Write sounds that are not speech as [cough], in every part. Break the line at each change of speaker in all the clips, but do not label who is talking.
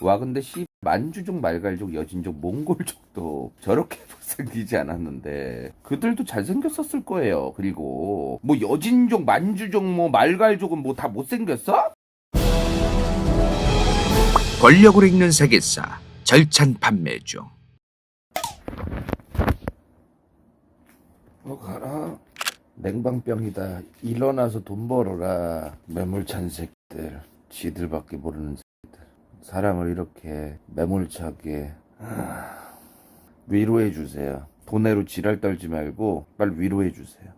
와 근데 씨 만주족 말갈족 여진족 몽골족도 저렇게 [laughs] 못생기지 않았는데 그들도 잘생겼었을 거예요. 그리고 뭐 여진족 만주족 뭐 말갈족은 뭐 다 못생겼어?
권력으로 읽는 세계사 절찬 판매
중어 가라. 냉방병이다. 일어나서 돈 벌어라. 매몰찬 새끼들. 지들밖에 모르는 사람을 이렇게 매몰차게 아, 위로해 주세요. 돈으로 지랄 떨지 말고 빨리 위로해 주세요.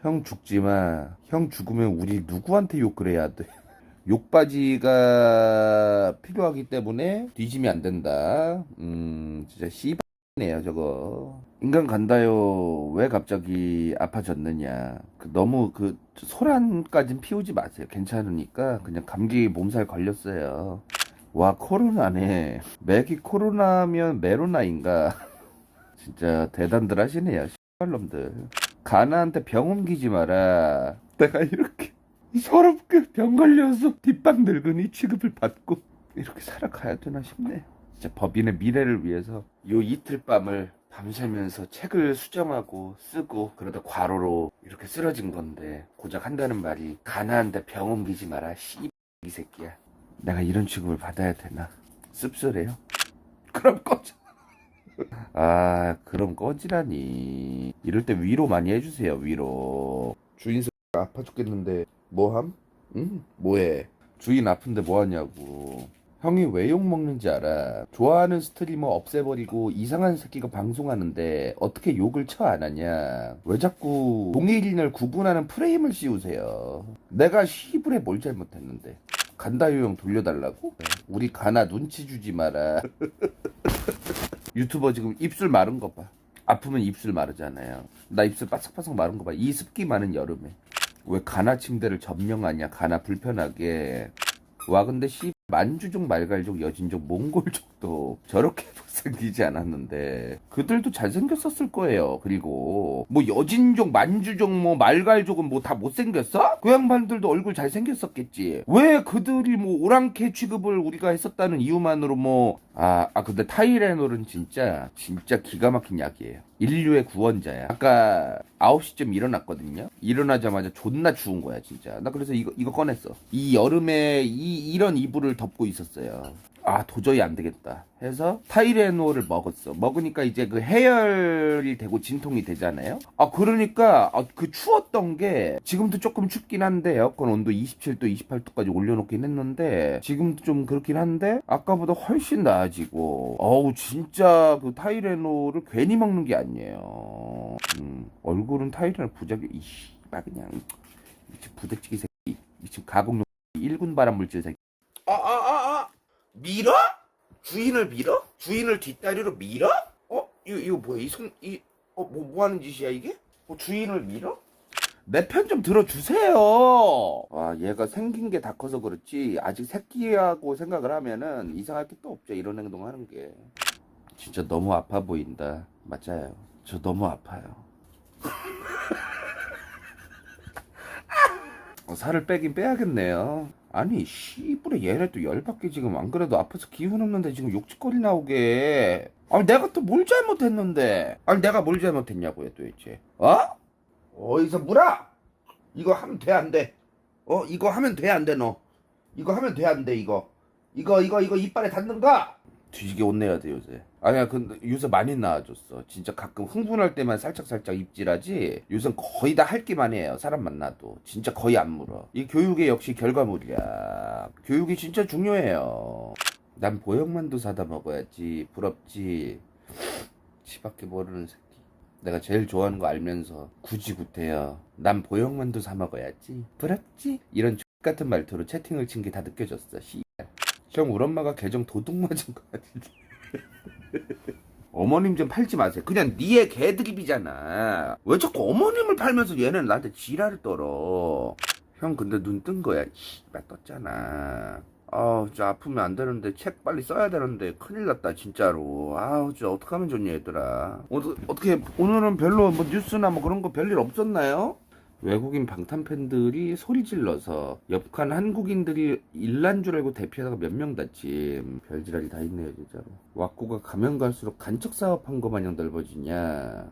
형 죽지마. 형 죽으면 우리 누구한테 욕을 해야 돼? [laughs] 욕바지가 필요하기 때문에 뒤지면 안 된다. 음 진짜 씨 네요 저거. 인간 간다요. 왜 갑자기 아파졌느냐. 그 너무 그 소란까진 피우지 마세요. 괜찮으니까 그냥 감기 몸살 걸렸어요 와 코로나네. 맥이 코로나면 메로나인가? [laughs] 진짜 대단들 하시네요 씨발놈들. 가나한테 병 옮기지 마라. 내가 이렇게 서럽게 병 걸려서 뒷방 늙은이 취급을 받고 이렇게 살아가야 되나 싶네. 진짜 법인의 미래를 위해서 요 이틀 밤을 밤새면서 책을 수정하고 쓰고 그러다 과로로 이렇게 쓰러진 건데 고작 한다는 말이 가나한테 병 옮기지 마라 씨이 새끼야 내가 이런 취급을 받아야 되나 씁쓸해요 [laughs] 그럼 꺼져 아 그럼 꺼지라니 이럴 때 위로 많이 해주세요 위로 주인 새끼가 아파 죽겠는데 뭐함? 응? 뭐해 주인 아픈데 뭐하냐고 형이 왜 욕먹는지 알아. 좋아하는 스트리머 없애버리고 이상한 새끼가 방송하는데 어떻게 욕을 쳐 안 하냐. 왜 자꾸 동일인을 구분하는 프레임을 씌우세요. 내가 시불에 뭘 잘못했는데. 간다요 형 돌려달라고? 우리 가나 눈치 주지 마라. [laughs] 유튜버 지금 입술 마른 거 봐. 아프면 입술 마르잖아요. 나 입술 바삭바삭 마른 거 봐. 이 습기 많은 여름에. 왜 가나 침대를 점령하냐. 가나 불편하게. 와 근데 씨 만주족 말갈족 여진족 몽골족도 저렇게 못생기지 않았는데 그들도 잘생겼었을 거예요. 그리고 뭐 여진족 만주족 뭐 말갈족은 뭐 다 못생겼어? 그 양반들도 얼굴 잘생겼었겠지. 왜 그들이 뭐 오랑캐 취급을 우리가 했었다는 이유만으로 뭐 아, 아 근데 타이레놀은 진짜 진짜 기가 막힌 약이에요. 인류의 구원자야. 아까 9시쯤 일어났거든요. 일어나자마자 존나 추운 거야 진짜. 나 그래서 이거 이거 꺼냈어. 이 여름에 이 이런 이불을 덮고 있었어요 아 도저히 안 되겠다. 해서 타이레놀을 먹었어. 먹으니까 이제 그 해열이 되고 진통이 되잖아요. 아 그러니까 아, 그 추웠던 게 지금도 조금 춥긴 한데 에어컨 온도 27도 28도까지 올려놓긴 했는데 지금도 좀 그렇긴 한데 아까보다 훨씬 나아지고. 어우 진짜 그 타이레놀을 괜히 먹는 게 아니에요. 음, 얼굴은 타이레놀 부작용 이씨발 그냥 부대찌개 새끼 미친 가공용 1군 발암 물질 새끼. 아, 아, 아, 아. 밀어? 주인을 밀어? 주인을 뒷다리로 밀어? 어? 이거, 이거 뭐야? 이 손, 이, 어, 뭐, 뭐 하는 짓이야, 이게? 어, 주인을 밀어? 내 편 좀 들어주세요! 와, 얘가 생긴 게 다 커서 그렇지, 아직 새끼하고 생각을 하면은 이상할 게 또 없죠, 이런 행동 하는 게. 진짜 너무 아파 보인다. 맞아요. 저 너무 아파요. [laughs] 어, 살을 빼긴 빼야겠네요. 아니 씨부레 얘네 또 열받게 지금 안 그래도 아파서 기운 없는데 지금 욕짓거리 나오게. 아니 내가 또 뭘 잘못했는데? 아니 내가 뭘 잘못했냐고요 도대체? 어? 어디서 물어? 이거 하면 돼 안 돼? 어 이거 하면 돼 안 돼 너? 이거 하면 돼 안 돼 이거? 이거 이거 이거 이빨에 닿는 거? 뒤지게 혼내야 돼 요새. 아니야 근데 요새 많이 나아졌어. 진짜 가끔 흥분할 때만 살짝 살짝 입질하지. 요새 거의 다 할 기만 해요. 사람 만나도 진짜 거의 안 물어. 이 교육의 역시 결과물이야. 교육이 진짜 중요해요. 난 보형만두 사다 먹어야지. 부럽지. 치밖에 모르는 새끼. 내가 제일 좋아하는 거 알면서 굳이 구태여. 난 보형만두 사 먹어야지. 부럽지? 이런 X 같은 말투로 채팅을 친 게 다 느껴졌어. 씨. 형 우리 엄마가 계정 도둑 맞은 거 같은데. 어머님 좀 팔지 마세요. 그냥 니의 개드립이잖아. 왜 자꾸 어머님을 팔면서 얘는 나한테 지랄을 떨어? 형 근데 눈 뜬 거야. 씨발 떴잖아. 아우 진짜 아프면 안 되는데 책 빨리 써야 되는데 큰일 났다 진짜로. 아우 진짜 어떡하면 좋냐 얘들아. 어, 어떻게 오늘은 별로 뭐 뉴스나 뭐 그런 거 별일 없었나요? 외국인 방탄 팬들이 소리 질러서 옆칸 한국인들이 일난 줄 알고 대피하다가 몇 명 다짐 별지랄이 다 있네요 진짜로. 왁구가 가면 갈수록 간척 사업한 거 마냥 넓어지냐.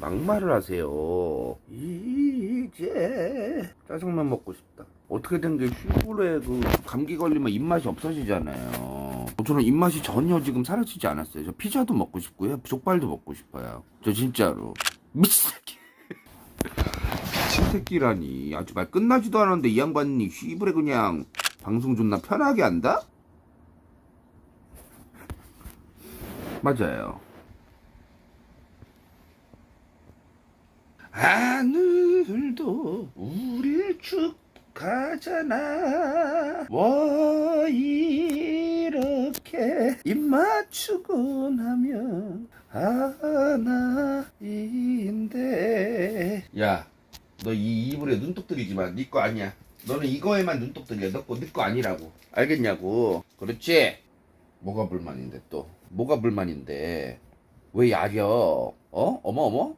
막말을 하세요. 이제 짜장면 먹고 싶다. 어떻게 된게 슈브레 그 감기 걸리면 입맛이 없어지잖아요. 저는 입맛이 전혀 지금 사라지지 않았어요. 저 피자도 먹고 싶고요. 족발도 먹고 싶어요. 저 진짜로. 미친 새끼 새끼라니. 아주 말 끝나지도 않았는데 이 양반이 휘브레 그냥 방송 존나 편하게 한다? 맞아요. 하늘도 우릴 축하잖아. 와 이렇게 입 맞추고 나면 하나인데. 야 너 이 이불에 눈독 들이지 마. 네거 아니야. 너는 이거에만 눈독 들여. 너거네 거 아니라고. 알겠냐고. 그렇지? 뭐가 불만인데 또? 뭐가 불만인데? 왜 야려? 어? 어머 어머?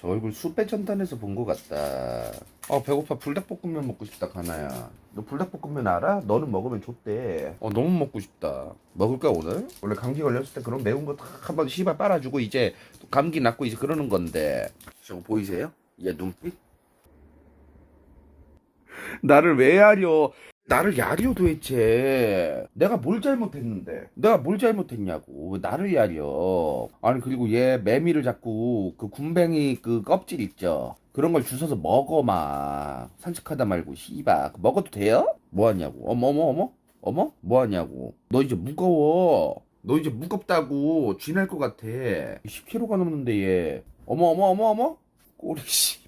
저 얼굴 수배 전단에서 본 것 같다. 어 배고파 불닭볶음면 먹고 싶다 가나야. 너 불닭볶음면 알아? 너는 먹으면 좋대. 어 너무 먹고 싶다. 먹을까 오늘? 원래 감기 걸렸을 때 그런 매운 거탁 한번 씨발 빨아주고 이제 또 감기 낫고 이제 그러는 건데. 저거 보이세요? 얘 눈빛? 나를 왜 야려? 나를 야려 도대체. 내가 뭘 잘못했는데? 내가 뭘 잘못했냐고. 왜 나를 야려. 아니 그리고 얘 매미를 자꾸 그 군뱅이 그 껍질 있죠. 그런 걸 주워서 먹어 막 산책하다 말고 씨바 그거 먹어도 돼요? 뭐 하냐고. 어머 어머 어머 어머 뭐 하냐고. 너 이제 무거워. 너 이제 무겁다고 쥐날 것 같아. 10kg가 넘는데 얘. 어머 어머 어머 어머 꼬리 씨.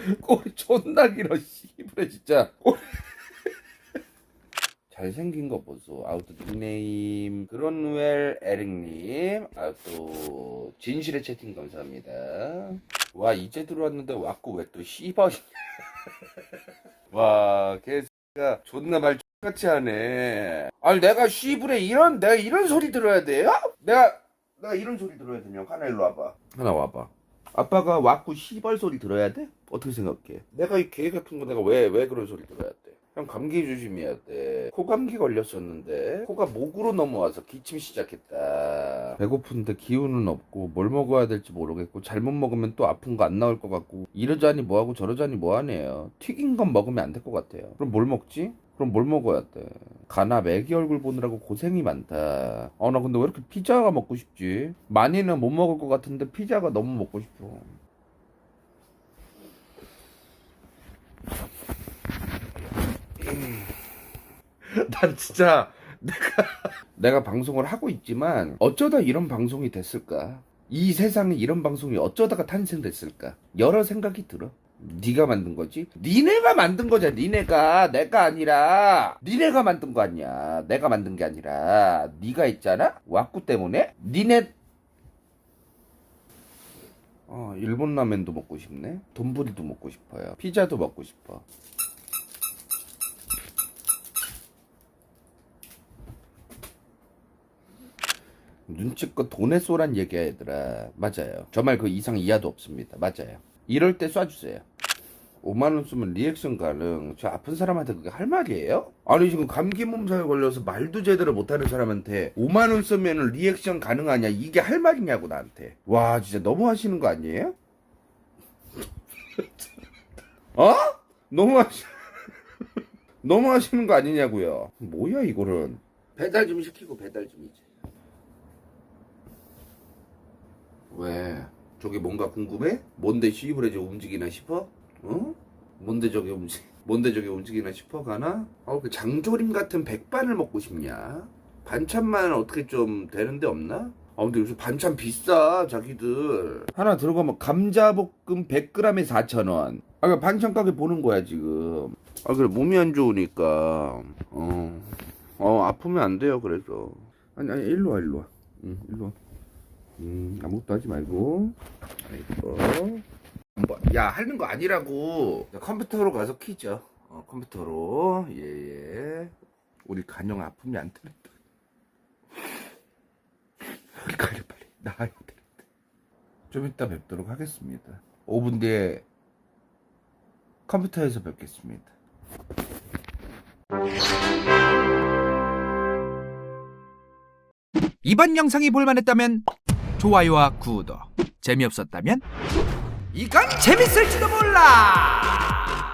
[laughs] 꼬리 존나 길어 씨부레 진짜. [laughs] 잘생긴 거 보소. 아우또 닉네임. 그런웰 에릭님. 아또 진실의 채팅 감사합니다. 와 이제 들어왔는데 왔고 왜 또 씨발. [laughs] 와 개새가 존나 말 X같이 하네. 아니 내가 씨부레 이런 내가 이런 소리 들어야 돼요? 내가 내가 이런 소리 들어야 되냐 하나 일로 와봐. 하나 와봐 아빠가 왔고 씨발 소리 들어야 돼? 어떻게 생각해? 내가 이 개 같은 거 내가 왜 왜 그런 소리 들어야 돼? 형 감기 조심해야 돼. 코감기 걸렸었는데 코가 목으로 넘어와서 기침 시작했다. 배고픈데 기운은 없고 뭘 먹어야 될지 모르겠고 잘못 먹으면 또 아픈 거 안 나올 것 같고 이러자니 뭐하고 저러자니 뭐하네요. 튀긴 건 먹으면 안 될 것 같아요. 그럼 뭘 먹지? 그럼 뭘 먹어야 돼? 가나 매기 얼굴 보느라고 고생이 많다. 어, 나 근데 왜 이렇게 피자가 먹고 싶지? 많이는 못 먹을 것 같은데 피자가 너무 먹고 싶어. [laughs] 난 진짜 내가 [laughs] 내가 방송을 하고 있지만 어쩌다 이런 방송이 됐을까? 이 세상에 이런 방송이 어쩌다가 탄생됐을까? 여러 생각이 들어. 네가 만든 거지? 니네가 만든 거잖아. 니네가 내가 아니라 니네가 만든 거 아니야. 내가 만든 게 아니라 네가 있잖아. 왁구 때문에 니네 어, 일본 라면도 먹고 싶네. 돈부리도 먹고 싶어요. 피자도 먹고 싶어. 눈치껏 돈에 쏘란 얘기야 얘들아 맞아요 저 말 그 이상 이하도 없습니다 맞아요 이럴 때 쏴주세요 5만원 쓰면 리액션 가능 저 아픈 사람한테 그게 할 말이에요? 아니 지금 감기 몸살에 걸려서 말도 제대로 못하는 사람한테 5만원 쓰면 리액션 가능하냐 이게 할 말이냐고 나한테 와 진짜 너무 하시는 거 아니에요? [laughs] 어? 너무 하시 [laughs] 너무 하시는 거 아니냐고요 뭐야 이거는 배달 좀 시키고 배달 좀 이제 왜? 저게 뭔가 궁금해? 뭔데 시브레 저 움직이나 싶어? 어? 뭔데 저게 움직 뭔데 저게 움직이나 싶어 가나? 어, 그 장조림 같은 백반을 먹고 싶냐? 반찬만 어떻게 좀 되는데 없나? 아 근데 요새 반찬 비싸 자기들 하나 들어가면 감자볶음 100g에 4,000원 아 그러니까 반찬 가게 보는 거야 지금 아 그래 몸이 안 좋으니까 어, 어 아프면 안 돼요 그래서 아니 아니 일로 와 일로 와 응, 일로 와 음, 아무것도 하지 말고. 아이고. 뭐, 야, 하는 거 아니라고. 자, 컴퓨터로 가서 키죠. 어, 컴퓨터로. 예, 예. 우리 간영 아픔이 안 틀린다. 빨리 가려, 빨리. 나가야 돼. 좀 이따 뵙도록 하겠습니다. 5분 뒤에 컴퓨터에서 뵙겠습니다.
이번 영상이 볼만했다면 좋아요와 구독 재미없었다면 이건 재밌을지도 몰라